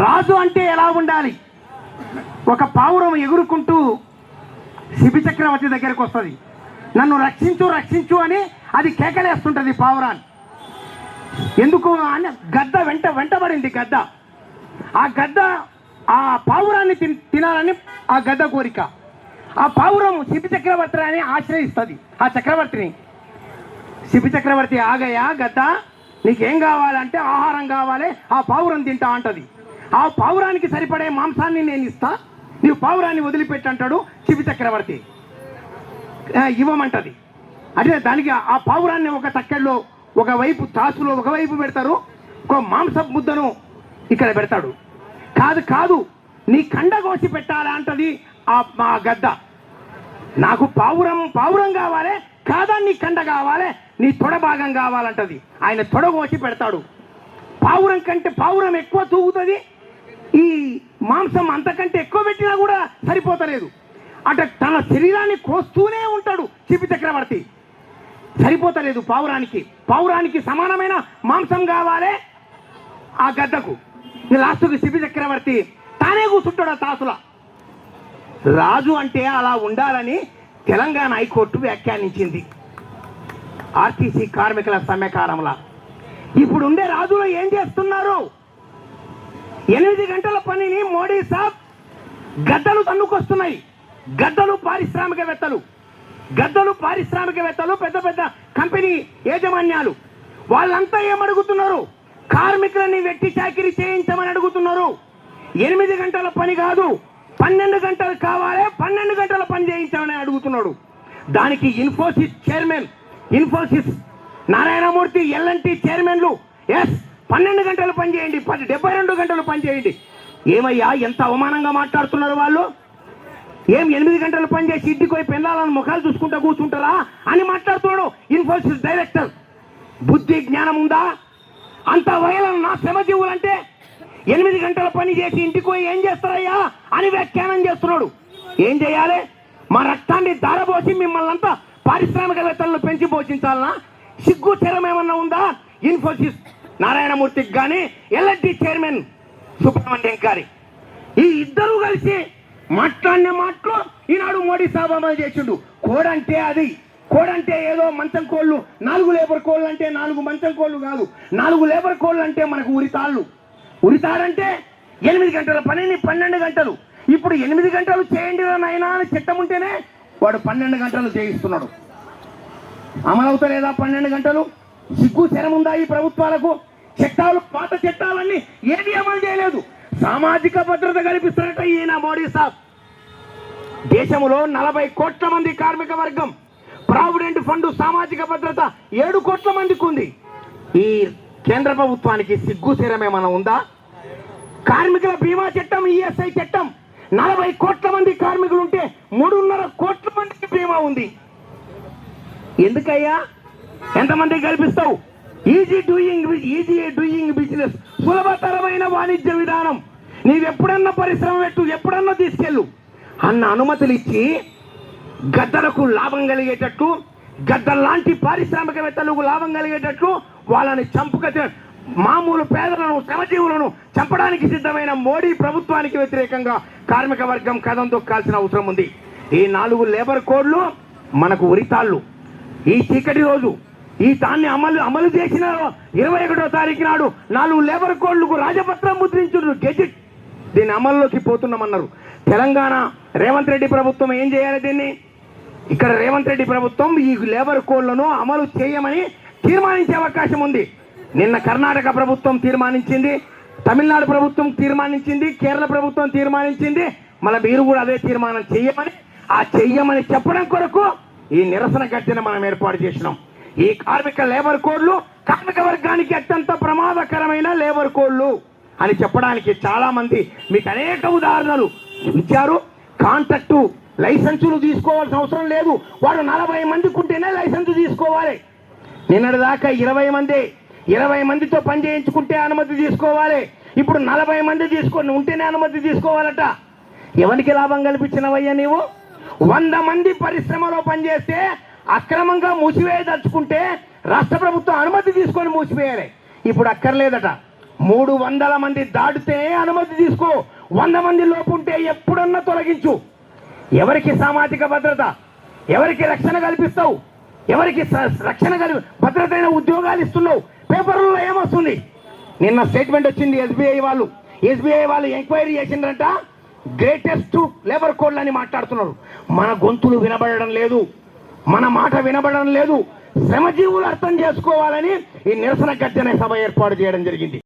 రాజు అంటే ఎలా ఉండాలి? ఒక పావురం ఎగురుకుంటూ శిబి చక్రవర్తి దగ్గరికి వస్తుంది. నన్ను రక్షించు రక్షించు అని అది కేకలేస్తుంటుంది పావురాన్ని ఎందుకు అని గద్ద వెంట వెంటబడింది గద్ద. ఆ గద్ద ఆ పావురాన్ని తిన్ తినాలని ఆ గద్ద కోరిక. ఆ పావురం శిబి చక్రవర్తిని ఆశ్రయిస్తుంది ఆ చక్రవర్తిని. శిబి చక్రవర్తి ఆగయా గద్ద నీకేం కావాలంటే ఆహారం కావాలి ఆ పావురం తింటా అంటది. ఆ పావురానికి సరిపడే మాంసాన్ని నేను ఇస్తా. నీవు పావురాన్ని వదిలిపెట్టి అంటాడు శివి చక్రవర్తి. ఇవ్వమంటది. అదే దానికి ఆ పావురాన్ని ఒక తక్కెళ్ళలో ఒకవైపు తాసులో ఒకవైపు పెడతారు. ఒక మాంస ముద్దను ఇక్కడ పెడతాడు. కాదు కాదు నీ కండ కోసి పెట్టాలా అంటది ఆ మా గద్ద. నాకు పావురం పావురం కావాలి కాదా నీ కండ కావాలి నీ తొడ భాగం కావాలంటది. ఆయన తొడ కోసి పెడతాడు. పావురం కంటే పావురం ఎక్కువ తూగుతుంది. ఈ మాంసం అంతకంటే ఎక్కువ పెట్టినా కూడా సరిపోతలేదు. అట తన శరీరాన్ని కోస్తూనే ఉంటాడు చిపి చక్రవర్తి. సరిపోతలేదు పావురానికి. పావురానికి సమానమైన మాంసం కావాలి ఆ గద్దకు. లాస్ట్కి శిబి చక్రవర్తి తానే కూర్చుంటాడు ఆ తాసుల. రాజు అంటే అలా ఉండాలని తెలంగాణ హైకోర్టు వ్యాఖ్యానించింది. ఆర్టీసీ కార్మికుల సమ్మెకారంలా ఇప్పుడు ఉండే రాజులు ఏం చేస్తున్నారు? ఎనిమిది గంటల పనిని మోడీ సాబ్ గద్దలు తన్నుకొస్తున్నాయి. గద్దలు పారిశ్రామికవేత్తలు. గద్దలు పారిశ్రామికవేత్తలు పెద్ద పెద్ద కంపెనీ యాజమాన్యాలు. వాళ్ళంతా ఏమడుగుతున్నారు? కార్మికులని వెట్టి చాకిరీ చేయించమని అడుగుతున్నారు. ఎనిమిది గంటల పని కాదు పన్నెండు గంటలు కావాలి పన్నెండు గంటల పని చేయించమని అడుగుతున్నాడు. దానికి Infosys chairman Infosys Narayanamurthy L and T చైర్మన్లు ఎస్ పన్నెండు గంటలు పనిచేయండి పది డెబ్బై రెండు గంటలు పనిచేయండి ఏమయ్యా ఎంత అవమానంగా మాట్లాడుతున్నారు వాళ్ళు? ఏం ఎనిమిది గంటలు పని చేసి ఇంటికి పోయి పెళ్ళాలని ముఖాలు చూసుకుంటా కూర్చుంటారా అని మాట్లాడుతున్నాడు ఇన్ఫోసిస్ డైరెక్టర్. బుద్ధి జ్ఞానం ఉందా? అంత వయలను నా శ్రమజీవులంటే ఎనిమిది గంటల పని చేసి ఇంటికి పోయి ఏం చేస్తారయ్యా అని వ్యాఖ్యానం చేస్తున్నాడు. ఏం చేయాలి? మా రక్తాన్ని దారబోసి మిమ్మల్ని అంతా పారిశ్రామికవేత్తలను పెంచి పోషించాలనా సిగ్గు చరం ఏమన్నా ఉందా? ఇన్ఫోసిస్ నారాయణమూర్తికి కానీ ఎల్ఎన్టీ చైర్మన్ సుబ్రహ్మణ్యం గారి. ఈ ఇద్దరు కలిసి మాట్లాడిన మాటలు ఈనాడు మోడీ సాబ్ అమలు చేసిండు. కోడంటే అది. కోడంటే ఏదో మంచం కోళ్ళు. నాలుగు లేబర్ కోళ్ళు అంటే నాలుగు మంచం కోళ్ళు కాదు. నాలుగు లేబర్ కోళ్ళు అంటే మనకు ఉరితాళ్ళు ఉరితాడంటే ఎనిమిది గంటల పనిని పన్నెండు గంటలు. ఇప్పుడు ఎనిమిది గంటలు చేయండి రా నాయనా అని చట్టం ఉంటేనే వాడు పన్నెండు గంటలు చేయిస్తున్నాడు. అమలవుతలేదా పన్నెండు గంటలు? సిగ్గు శరముందా ఈ ప్రభుత్వాలకు? చట్టాలు పాత చట్టాలన్నీ ఏది అమలు చేయలేదు. సామాజిక భద్రత కల్పిస్తున్నట్టు ఈయన మోడీ సాబ్. దేశంలో నలభై కోట్ల మంది కార్మిక వర్గం ప్రావిడెంట్ ఫండ్ సామాజిక భద్రత ఏడు కోట్ల మందికి ఉంది. ఈ కేంద్ర ప్రభుత్వానికి సిగ్గుశీరం ఏమైనా ఉందా? కార్మికుల బీమా చట్టం ఈఎస్ఐ చట్టం నలభై కోట్ల మంది కార్మికులు ఉంటే మూడున్నర కోట్ల మందికి బీమా ఉంది. ఎందుకయ్యా? ఎంతమంది కల్పిస్తావు? Easy doing easy doing business సులభతరమైన వాణిజ్య విధానం. నీవెప్పుడన్నా పరిశ్రమ పెట్టు ఎప్పుడన్నా తీసుకెళ్ళు. అన్న అనుమతులు ఇచ్చి గద్దలకు లాభం కలిగేటట్టు గద్దల్లాంటి పారిశ్రామికవేత్తలకు లాభం కలిగేటట్లు వాళ్ళని చంపుక మామూలు పేదలను శ్రమజీవులను చంపడానికి సిద్ధమైన మోడీ ప్రభుత్వానికి వ్యతిరేకంగా కార్మిక వర్గం కథం తొక్కాల్సిన అవసరం ఉంది. ఈ నాలుగు లేబర్ కోడ్లు మనకు ఉరితాళ్ళు. ఈ చీకటి రోజు ఈ దాన్ని అమలు అమలు చేసిన ఇరవై ఒకటో తారీఖు నాడు నాలుగు లేబర్ కోడ్లకు రాజపత్రం ముద్రించుడు గెజిట్. దీన్ని అమల్లోకి పోతున్నామన్నారు. తెలంగాణ రేవంత్ రెడ్డి ప్రభుత్వం ఏం చేయాలి దీన్ని? ఇక్కడ రేవంత్ రెడ్డి ప్రభుత్వం ఈ లేబర్ కోడ్లను అమలు చేయమని తీర్మానించే అవకాశం ఉంది. నిన్న కర్ణాటక ప్రభుత్వం తీర్మానించింది తమిళనాడు ప్రభుత్వం తీర్మానించింది కేరళ ప్రభుత్వం తీర్మానించింది. మళ్ళీ మీరు కూడా అదే తీర్మానం చెయ్యమని ఆ చెయ్యమని చెప్పడం కొరకు ఈ నిరసన గట్టిన మనం ఏర్పాటు చేసినాం. ఈ కార్మిక లేబర్ కోడ్లు కార్మిక వర్గానికి అత్యంత ప్రమాదకరమైన లేబర్ కోడ్లు అని చెప్పడానికి చాలా మంది మీకు అనేక ఉదాహరణలు ఇచ్చారు కాంట్రాక్టు లైసెన్సులు తీసుకోవాల్సిన అవసరం లేదు. వాడు నలభై మందికి ఉంటేనే లైసెన్స్ తీసుకోవాలి. నిన్నటి దాకా ఇరవై మంది ఇరవై మందితో పని చేయించుకుంటే అనుమతి తీసుకోవాలి. ఇప్పుడు నలభై మంది తీసుకొని ఉంటేనే అనుమతి తీసుకోవాలట. ఎవరికి లాభం కల్పించినవయ్యా నీవు? వంద మంది పరిశ్రమలో పనిచేస్తే అక్రమంగా మూసివేయదలుచుకుంటే రాష్ట్ర ప్రభుత్వం అనుమతి తీసుకొని మూసివేయాలి. ఇప్పుడు అక్కర్లేదట. మూడు వందల మంది దాటితే అనుమతి తీసుకో. వంద మంది లోపుంటే ఎప్పుడన్నా తొలగించు. ఎవరికి సామాజిక భద్రత? ఎవరికి రక్షణ కల్పిస్తావు? ఎవరికి స- రక్షణ కల్పి భద్రతైన ఉద్యోగాలు ఇస్తున్నావు? పేపర్లలో ఏమొస్తుంది? నిన్న స్టేట్మెంట్ వచ్చింది ఎస్బీఐ వాళ్ళు. ఎస్బీఐ వాళ్ళు ఎంక్వైరీ చేసిండ్రంట. గ్రేటెస్ట్ లేబర్ కోడ్లు అని మాట్లాడుతున్నారు. మన గొంతులు వినబడడం లేదు. మన మాట వినబడడం లేదు. శ్రమజీవులు అర్థం చేసుకోవాలని ఈ నిరసన గర్జన సభ ఏర్పాటు చేయడం జరిగింది.